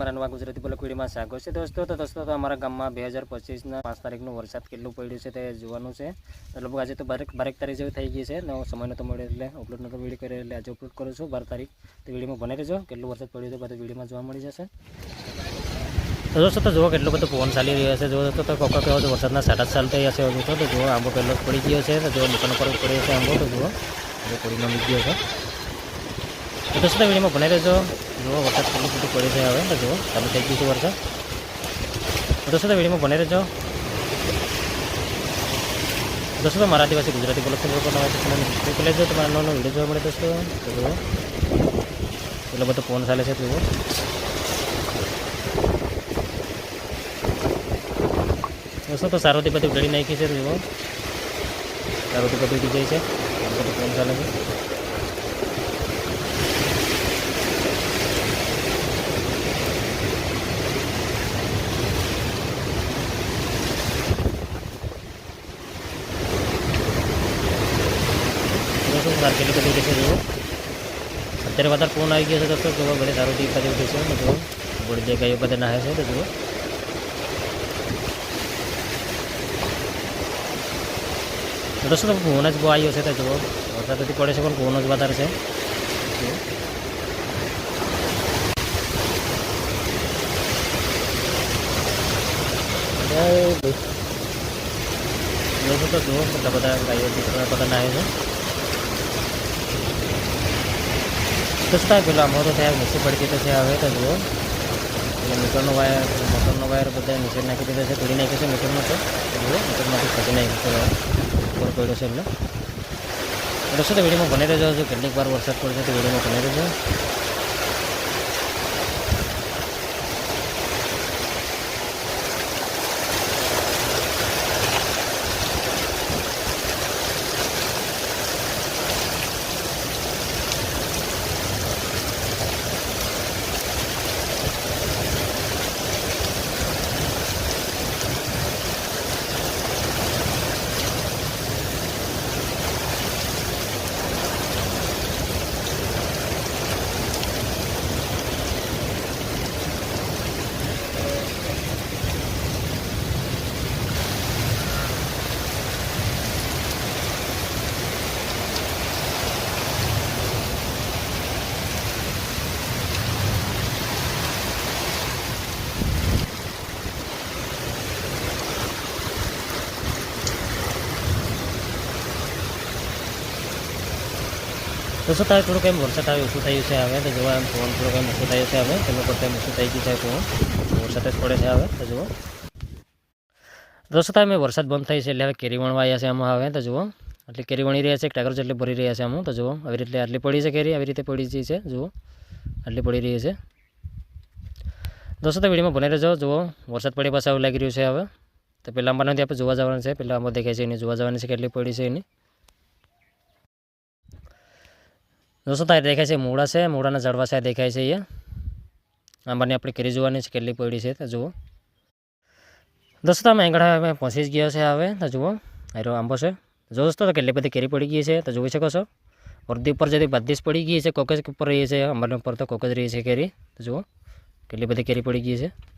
મારા નવા ગુજરાતી બોલક વિડીયોમાં સ્વાગત છે દોસ્તો તો દોસ્તો તો અમારા ગામમાં બે હજાર પચીસના પાંચ તારીખનો વરસાદ કેટલું પડ્યું છે તે જોવાનું છે લગભગ આજે તો બારેક બારેક તારીખ જેવું થઈ ગઈ છે ને સમય નહોતો મળ્યો એટલે અપલોડ નહોતો વિડીયો કરે એટલે આજે અપલોડ કરું છું બાર તારીખ તો વિડીયોમાં બને રહેજો કેટલું વરસાદ પડ્યો છે બધું વિડીયોમાં જોવા મળી જશે તો દોસ્તો તો જુઓ કેટલો બધો પવન ચાલી રહ્યો છે જો તો કોકો કેવો વરસાદના સાડા સાલ થઈ હશે હજુ તો જુઓ આંબો પહેલો પડી ગયો છે તો જુઓ દુકાન ઉપર પડ્યો છે આંબો તો જુઓ પડીને નીકળ્યો છે તો શું વિડીયોમાં ભણાઈ રહેજો જુઓ વરસાદ કેટલું બધું પડે છે હવે તો જુઓ ચાલુ થઈ ગયું છે વરસાદ તો શું વિડીયોમાં ભણાઈ રહેજો દોસ્તો મારા આદિવાસી ગુજરાતી બોલો ચેનલ પર તમારી ચેનલને સબસ્ક્રાઈબ કરી લેજો તમારા નવો નવો વિડીયો જોવા મળે દોસ્તો તો જુઓ એટલો બધો ફોન ચાલે છે જુઓ દોસ્તો તો સારોથી બધી ઉડાડી નાખી છે જુઓ સારોથી બધી ઉડી જાય છે બધું ફોન ચાલે છે ಅರ್ಕೆಲಿ ಕಟ್ಟಿದ್ದೇವೆ અત્યારે વધારે ફોન આવી ગયા છે દોસ્તો તો ઘરે સારું ટીપ કરી ઉઠી છે જો ગોળી જે ગયો બધા નાહે છે તો જુઓ દોસ્તો ફોન જ બહુ આવ્યો છે તો જુઓ વરસાદ નથી પડે છે પણ ફોન જ વધારે છે દોસ્તો તો જુઓ બધા બધા ગાયો બધા નાહે છે સસ્તા પેલા તો ત્યાં નીચે પડકી તો છે હવે તો જુઓ એટલે મીટરનો વાયર મોટરનો વાયર બધા નીચે નાખી દીધો છે તોડી નાખ્યો છે મીટરનો તો જુઓ મીટરમાંથી ખસી નાખ્યો ઉપર પડ્યો છે એટલે એટલે શું તો વિડીયોમાં બને રહેજો કેટલીક વાર વરસાદ પડશે તો વિડીયોમાં બને રહેજો દોસ્તો થાય તો કેમ વર્ષા થાય હું થાય છે હવે તો જો આમ ફોન પ્રોગ્રામ ન થાય છે હવે કેમ કરતા નથી થાય તો ઓર સટેજ પડે છે હવે તો જો દોસ્તો થાય મે વરસાદ બંધ થઈ છે લે કેરી વણવાયા છે આમ હવે તો જો એટલે કેરી વણી રહ્યા છે ઠાકોર એટલે ભરી રહ્યા છે આમ તો જો આવી રીતે આટલી પડી છે કેરી આવી રીતે પડી છે જો આટલી પડી રહી છે દોસ્તો તો વિડીયોમાં બનેજો જો વરસાદ પડે પસાવ લાગી રહ્યો છે હવે તો પેલા મને આપણે જોવા જવાનું છે પેલા આમ દેખાય છે એને જોવા જવાની છે કેટલી પડી છે એને दोस्तों तारी तो देखा है मूड़ा से मूड़ा जड़वा से देखा है आ बने अपनी करी जुवा के पड़ी से तो जुओ दोस्तों आम एंगड़ा में गया से हमें तो जुओ आरो आंबो से जो दोस्तों तो, तो के बदी केरी पड़ गई है तो जुई सकस वर्दी पर जब बदीस पड़ गई है कोकेज पर रही है अंबर पर तो कोकेज रही है केरी तो जुओ के बदी केरी पड़ गई है